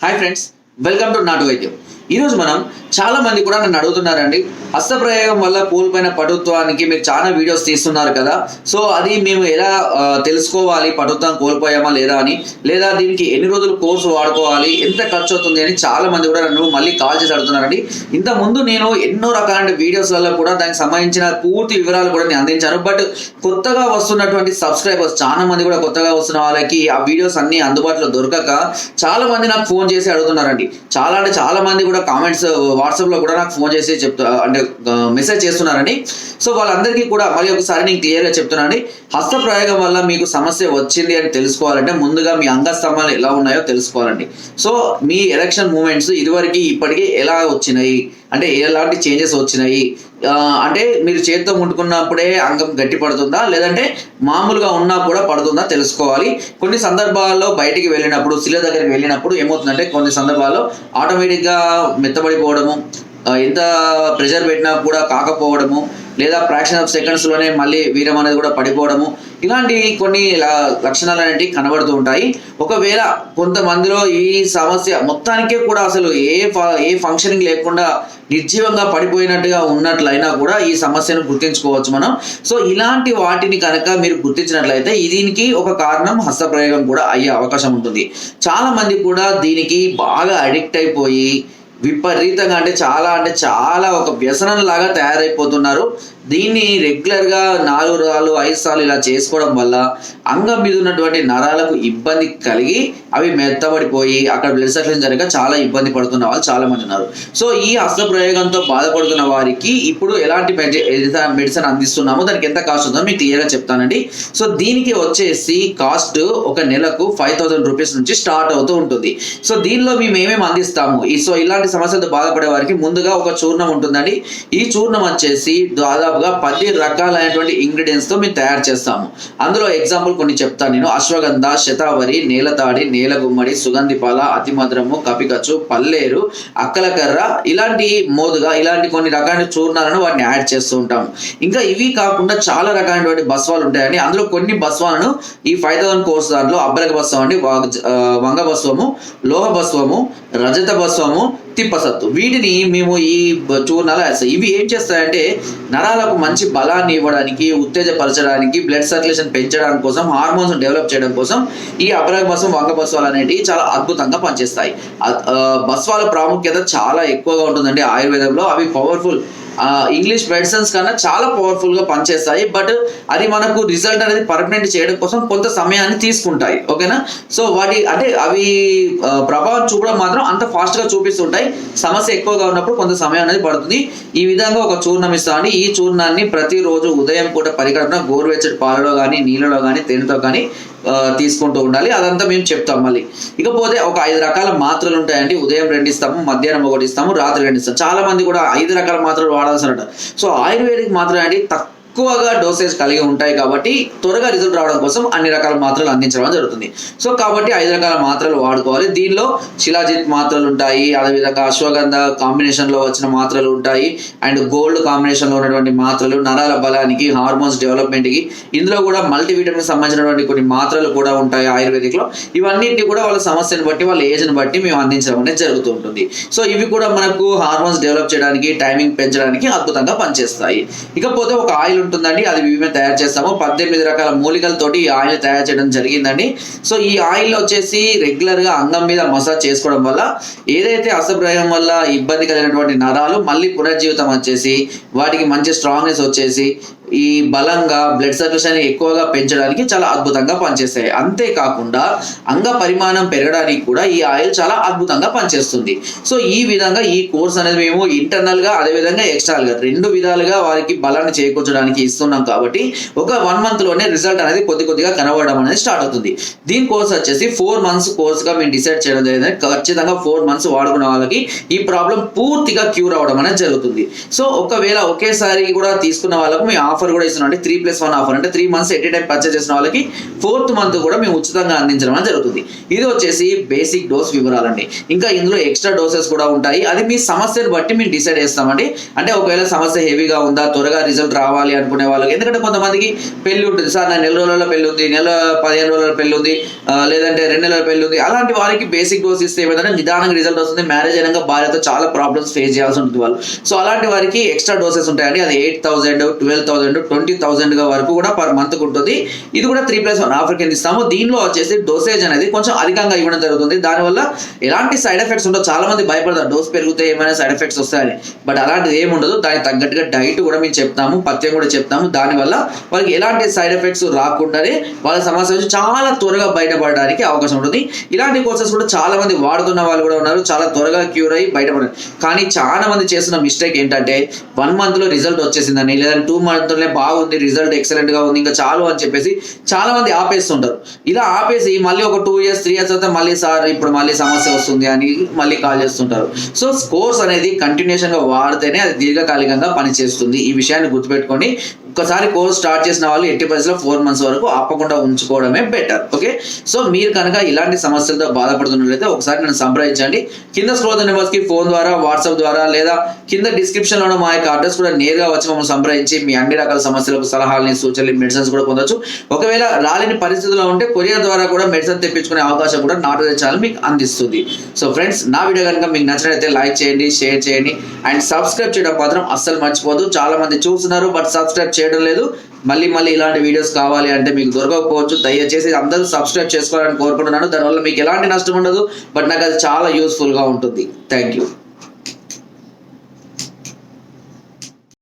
Hi friends welcome to నాటు వైద్యం ఈరోజు మనం చాలా మంది కూడా నన్ను అడుగుతున్నారండి. హస్తప్రయోగం వల్ల కోల్పోయిన పటుత్వానికి మీరు చాలా వీడియోస్ తీస్తున్నారు కదా. సో అది మేము ఎలా తెలుసుకోవాలి? పటుత్వం కోల్పోయామా లేదా అని? లేదా దీనికి ఎన్ని రోజులు కోర్సు వాడుకోవాలి? ఎంత ఖర్చు అవుతుంది అని చాలా మంది కూడా నన్ను మళ్ళీ కాల్ చేసి అడుగుతున్నారండి. ఇంత ముందు నేను ఎన్నో రకాల వీడియోస్లలో కూడా దానికి సంబంధించిన పూర్తి వివరాలు కూడా నేను అందించాను. బట్ కొత్తగా వస్తున్నటువంటి సబ్స్క్రైబర్స్ చాలా మంది కూడా కొత్తగా వస్తున్న వాళ్ళకి ఆ వీడియోస్ అన్ని అందుబాటులో దొరకక చాలా మంది నాకు ఫోన్ చేసి అడుగుతున్నారండి. చాలా అంటే చాలా మంది కూడా కామెంట్స్ వాట్సాప్ uh, లో కూడా నాకు ఫోన్ చేసి చెప్తా అంటే uh, మెసేజ్ చేస్తున్నారండి. సో వాళ్ళందరికీ కూడా మళ్ళీ ఒకసారి నేను క్లియర్గా చెప్తున్నానండి. హస్త ప్రయోగం వల్ల మీకు సమస్య వచ్చింది అని తెలుసుకోవాలంటే ముందుగా మీ అంగస్తంభాలు ఎలా ఉన్నాయో తెలుసుకోవాలండి. సో మీ ఎలక్షన్ మూమెంట్స్ ఇదివరకు ఇప్పటికీ ఎలా వచ్చినాయి? అంటే ఎలాంటి చేంజెస్ వచ్చినాయి? అంటే మీరు చేతితో ముట్టుకున్నప్పుడే అంగం గట్టి పడుతుందా? లేదంటే మామూలుగా ఉన్నా కూడా పడుతుందా? తెలుసుకోవాలి. కొన్ని సందర్భాల్లో బయటికి వెళ్ళినప్పుడు శిల దగ్గరికి వెళ్ళినప్పుడు ఏమవుతుందంటే కొన్ని సందర్భాల్లో ఆటోమేటిక్గా మెత్తబడిపోవడము ఎంత ప్రెషర్ పెట్టినా కూడా కాకపోవడము లేదా ఫ్రాక్షన్ ఆఫ్ సెకండ్స్లోనే మళ్ళీ వీరం అనేది కూడా పడిపోవడము ఇలాంటి కొన్ని లక్షణాలు అనేవి కనబడుతూ ఉంటాయి. ఒకవేళ కొంతమందిలో ఈ సమస్య మొత్తానికే కూడా అసలు ఏ ఫ- ఏ ఫంక్షనింగ్ లేకుండా నిర్జీవంగా పడిపోయినట్టుగా ఉన్నట్లయినా కూడా ఈ సమస్యను గుర్తించుకోవచ్చు మనం. సో ఇలాంటి వాటిని కనుక మీరు గుర్తించినట్లయితే దీనికి ఒక కారణం హస్తప్రయోగం కూడా అయ్యే అవకాశం ఉంటుంది. చాలా మంది కూడా దీనికి బాగా అడిక్ట్ అయిపోయి విపరీతంగా అంటే చాలా అంటే చాలా ఒక వ్యసనం లాగా తయారైపోతున్నారు. దీన్ని రెగ్యులర్గా నాలుగు రాళ్ళు ఐదు సార్లు ఇలా చేసుకోవడం వల్ల అంగం మీద ఉన్నటువంటి నరాలకు ఇబ్బంది కలిగి అవి మెత్తబడిపోయి అక్కడ బ్లడ్ సర్క్యులేషన్ జరగక చాలా ఇబ్బంది పడుతున్న వాళ్ళు చాలా మంది ఉన్నారు. సో ఈ అస్త్ర ప్రయోగంతో బాధపడుతున్న వారికి ఇప్పుడు ఎలాంటి మెడిసిన్ మెడిసిన్ అందిస్తున్నామో దానికి ఎంత కాస్ట్ ఉందో మీకు క్లియర్గా చెప్తానండి. సో దీనికి వచ్చేసి కాస్ట్ ఒక నెలకు ఫైవ్ థౌసండ్ రూపీస్ నుంచి స్టార్ట్ అవుతూ ఉంటుంది. సో దీనిలో మేము ఏమేమి అందిస్తాము? సో ఇలాంటి సమస్యలతో బాధపడే వారికి ముందుగా ఒక చూర్ణం ఉంటుందండి. ఈ చూర్ణం వచ్చేసి దాదాపు దాదాపుగా పది రకాలైనటువంటి ఇంగ్రీడియంట్స్తో మేము తయారు చేస్తాము. అందులో ఎగ్జాంపుల్ కొన్ని చెప్తాను నేను. అశ్వగంధ శతావరి నేలతాడి నేలగుమ్మడి సుగంధిపాల అతిమధురము కపికచ్చు పల్లేరు అక్కలకర్ర ఇలాంటి మోదుగా ఇలాంటి కొన్ని రకాల చూర్ణాలను వాటిని యాడ్ చేస్తూ ఉంటాము. ఇంకా ఇవి కాకుండా చాలా రకాలైనటువంటి బస్వాలు ఉంటాయండి. అందులో కొన్ని బస్వాలను ఈ ఫైవ్ థౌసండ్ కోర్స్ దాంట్లో అబ్బరక బస్వం అండి వంగ బస్వము లోహ బస్వము రజత బస్వము తిప్పసత్తు వీటిని మేము ఈ చూర్ణాలు వేస్తాం ఇవి ఏం చేస్తాయంటే నరాలకు మంచి బలాన్ని ఇవ్వడానికి ఉత్తేజపరచడానికి బ్లడ్ సర్క్యులేషన్ పెంచడానికి కోసం హార్మోన్స్ డెవలప్ చేయడం కోసం ఈ అపరాగ బస్వం వంగ బస్వాలు అనేటివి చాలా అద్భుతంగా పనిచేస్తాయి. బస్వాల ప్రాముఖ్యత చాలా ఎక్కువగా ఉంటుందండి ఆయుర్వేదంలో. అవి పవర్ఫుల్ ఇంగ్లీష్ మెడిసిన్స్ కన్నా చాలా పవర్ఫుల్గా పనిచేస్తాయి. బట్ అది మనకు రిజల్ట్ అనేది పర్మనెంట్ చేయడం కోసం కొంత సమయాన్ని తీసుకుంటాయి. ఓకేనా సో వాటి అంటే అవి ప్రభావం చూపడం మాత్రం అంత ఫాస్ట్గా చూపిస్తుంటాయి. సమస్య ఎక్కువగా ఉన్నప్పుడు కొంత సమయం అనేది పడుతుంది. ఈ విధంగా ఒక చూర్ణం ఇస్తామండి ఈ చూర్ణాన్ని ప్రతిరోజు ఉదయం పూట పరిగడపన గోరువెచ్చటి పాలలో కానీ నీళ్ళలో కానీ తేనెతో కానీ తీసుకుంటూ ఉండాలి. అదంతా మేము చెప్తాం మళ్ళీ. ఇకపోతే ఒక ఐదు రకాల మాత్రలు ఉంటాయండి. ఉదయం రెండు ఇస్తాము మధ్యాహ్నం ఒకటి ఇస్తాము రాత్రి రెండు ఇస్తాము. చాలా మంది కూడా ఐదు రకాల మాత్రలు వాడాల్సి ఉంటారు. సో ఆయుర్వేదిక్ మాత్రం అండి ఎక్కువగా డోసేజ్ కలిగి ఉంటాయి కాబట్టి త్వరగా రిజల్ట్ రావడం కోసం అన్ని రకాల మాత్రలు అందించడం జరుగుతుంది. సో కాబట్టి ఐదు రకాల మాత్రలు వాడుకోవాలి. దీనిలో శిలాజిత్ మాత్రలు ఉంటాయి అదేవిధంగా అశ్వగంధ కాంబినేషన్లో వచ్చిన మాత్రలు ఉంటాయి అండ్ గోల్డ్ కాంబినేషన్లో ఉన్నటువంటి మాత్రలు నరాల బలానికి హార్మోన్స్ డెవలప్మెంట్కి. ఇందులో కూడా మల్టీవిటమిన్ సంబంధించినటువంటి కొన్ని మాత్రలు కూడా ఉంటాయి ఆయుర్వేదిక్లో. ఇవన్నింటినీ కూడా వాళ్ళ సమస్యను బట్టి వాళ్ళ ఏజ్ని బట్టి మేము అందించడం అనేది జరుగుతూ ఉంటుంది. సో ఇవి కూడా మనకు హార్మోన్స్ డెవలప్ చేయడానికి టైమింగ్ పెంచడానికి అద్భుతంగా పనిచేస్తాయి. ఇకపోతే ఒక ఆయిల్ ఉంటుందండి. అది మేము తయారు చేస్తాము. పద్దెనిమిది రకాల మూలికలతోటి ఈ ఆయిల్ తయారు చేయడం జరిగిందండి. సో ఈ ఆయిల్ వచ్చేసి రెగ్యులర్గా అంగం మీద మసాజ్ చేసుకోవడం వల్ల ఏదైతే అసభ్రయం వల్ల ఇబ్బంది కలిగినటువంటి నరాలు మళ్ళీ పునర్జీవితం వచ్చేసి వాటికి మంచి స్ట్రాంగ్నెస్ వచ్చేసి ఈ బలంగా బ్లడ్ సర్క్యులేషన్ ఎక్కువగా పెంచడానికి చాలా అద్భుతంగా పనిచేస్తాయి. అంతేకాకుండా అంగ పరిమాణం పెరగడానికి కూడా ఈ ఆయిల్ చాలా అద్భుతంగా పనిచేస్తుంది. సో ఈ విధంగా ఈ కోర్స్ అనేది మేము ఇంటర్నల్గా అదేవిధంగా అదే విధంగా రెండు విధాలుగా వారికి బలాన్ని చేకూర్చడానికి ఇస్తున్నాం కాబట్టి ఒక వన్ మంత్లోనే రిజల్ట్ అనేది కొద్ది కొద్దిగా కనబడడం అనేది స్టార్ట్ అవుతుంది. దీని కోర్స్ వచ్చేసి ఫోర్ మంత్స్ కోర్స్గా మేము డిసైడ్ చేయడం జరిగింది. ఖచ్చితంగా ఫోర్ మంత్స్ వాడుకున్న వాళ్ళకి ఈ ప్రాబ్లం పూర్తిగా క్యూర్ అవడం అనేది జరుగుతుంది. సో ఒకవేళ ఒకేసారి కూడా తీసుకున్న వాళ్ళకు మేము ఆఫర్ కూడా ఇస్తున్నాం. అంటే త్రీ ప్లస్ వన్ ఆఫర్ అంటే three months at time purchase చేసిన వాళ్ళకి ఫోర్త్ మంత్ కూడా మేము ఉచితంగా అందించడం అనేది జరుగుతుంది. ఇది వచ్చేసి బేసిక్ డోస్ వివరాలండి. ఇంకా ఇందులో ఎక్స్ట్రా డోసెస్ కూడా ఉంటాయి. అది మీ సమస్యను బట్టి మేము డిసైడ్ చేస్తామండి. అంటే ఒకవేళ సమస్య హెవీగా ఉందా త్వరగా రిజల్ట్ రావాలి అనుకునే వాళ్ళకి. ఎందుకంటే కొంతమందికి పెళ్ళి ఉంటుంది. సార్ నా నెల రోజుల పెళ్ళి ఉంది నెల పదిహేను రోజుల పెళ్ళి ఉంది లేదంటే రెండు నెలల పెళ్ళి ఉంది. అలాంటి వారికి బేసిక్ డోస్ ఇస్తే ఏమైందంటే నిదానంగా రిజల్ట్ వస్తుంది. మ్యారేజ్ అయినాక భార్యతో చాలా ప్రాబ్లమ్స్ ఫేస్ చేయాల్సి ఉంటుంది వాళ్ళు. సో అలాంటి వారికి ఎక్స్ట్రా డోసెస్ ఉంటాయండి. అది eight thousand twelve thousand twenty thousand వరకు కూడా పర్ మంత్ ఉంటుంది. ఇది కూడా త్రీ ప్లస్ వన్ ఆఫర్ కింద ఇస్తాము. దీనిలో వచ్చేసి డోసేజ్ అనేది కొంచెం అధికంగా ఇవ్వడం జరుగుతుంది. దానివల్ల ఎలాంటి సైడ్ ఎఫెక్ట్స్ ఉండవు. చాలా మంది భయపడతారు. డోస్ పెరిగితే ఏమైనా సైడ్ ఎఫెక్ట్స్ వస్తాయని. బట్ అలాంటిది ఏమి ఉండదు. దానికి తగ్గట్టుగా డైట్ కూడా మేము చెప్తాము. పత్యం కూడా చెప్తాము దానివల్ల వాళ్ళకి ఎలాంటి సైడ్ ఎఫెక్ట్స్ రాకుండానే వాళ్ళ సమస్య నుంచి చాలా త్వరగా బయటపడడానికి అవకాశం ఉంటుంది. ఇలాంటి కోర్సెస్ కూడా చాలా మంది వాడుతున్న వాళ్ళు కూడా ఉన్నారు. చాలా త్వరగా క్యూర్ అయ్యి బయటపడారు కానీ చాలా మంది చేస్తున్న మిస్టేక్ ఏంటంటే వన్ మంత్లో రిజల్ట్ వచ్చేసిందని లేదంటే టూ మంత్లోనే బాగుంది రిజల్ట్ ఎక్సలెంట్గా ఉంది ఇంకా చాలు అని చెప్పేసి చాలా మంది ఆపేస్తుంటారు. ఇలా ఆపేసి మళ్ళీ ఒక టూ ఇయర్స్ త్రీ ఇయర్స్ తర్వాత మళ్ళీ సార్ ఇప్పుడు మళ్ళీ సమస్య వస్తుంది అని మళ్ళీ కాల్ చేస్తుంటారు. సో కోర్స్ అనేది కంటిన్యూషన్గా వాడితేనే అది దీర్ఘకాలికంగా పనిచేస్తుంది. ఈ విషయాన్ని గుర్తుపెట్టుకోండి. ఒక్కసారి కోర్స్ స్టార్ట్ చేసిన వాళ్ళు ఎట్టి పరిస్థితిలో ఫోర్ మంత్స్ వరకు ఆపకుండా ఉంచుకోవడమే బెటర్ ఓకే? సో మీరు కనుక ఇలాంటి సమస్యలతో బాధపడుతున్నట్లయితే ఒకసారి నన్ను సంప్రదించండి. కింద స్క్రోల్ నెంబర్స్కి ఫోన్ ద్వారా వాట్సాప్ ద్వారా లేదా కింద డిస్క్రిప్షన్లో మా యొక్క అడ్రస్ కూడా నేరుగా వచ్చి మమ్మల్ని సంప్రదించి మీ అన్ని రకాల సమస్యలకు సలహాలని సూచనలు మెడిసిన్స్ కూడా పొందొచ్చు. ఒకవేళ రాలేని పరిస్థితిలో ఉంటే కొరియర్ ద్వారా కూడా మెడిసిన్ తెప్పించుకునే అవకాశం కూడా నాట్ ఛానల్ మీకు అందిస్తుంది. సో ఫ్రెండ్స్ నా వీడియో కనుక మీకు నచ్చినట్లయితే లైక్ చేయండి షేర్ చేయండి అండ్ సబ్స్క్రైబ్ చేయడం మాత్రం అస్సలు మర్చిపోదు చాలా మంది చూస్తున్నారు బట్ సబ్స్క్రైబ్ చేయడం లేదు. మళ్ళీ మళ్ళీ ఇలాంటి వీడియోస్ కావాలి అంటే మీకు దొరకకపోవచ్చు. దయచేసి అందరూ సబ్స్క్రైబ్ చేసుకోవాలని కోరుకుంటున్నాను. దానివల్ల మీకు ఎలాంటి నష్టం ఉండదు. బట్ నాకు అది చాలా యూస్ఫుల్గా ఉంటుంది. Thank you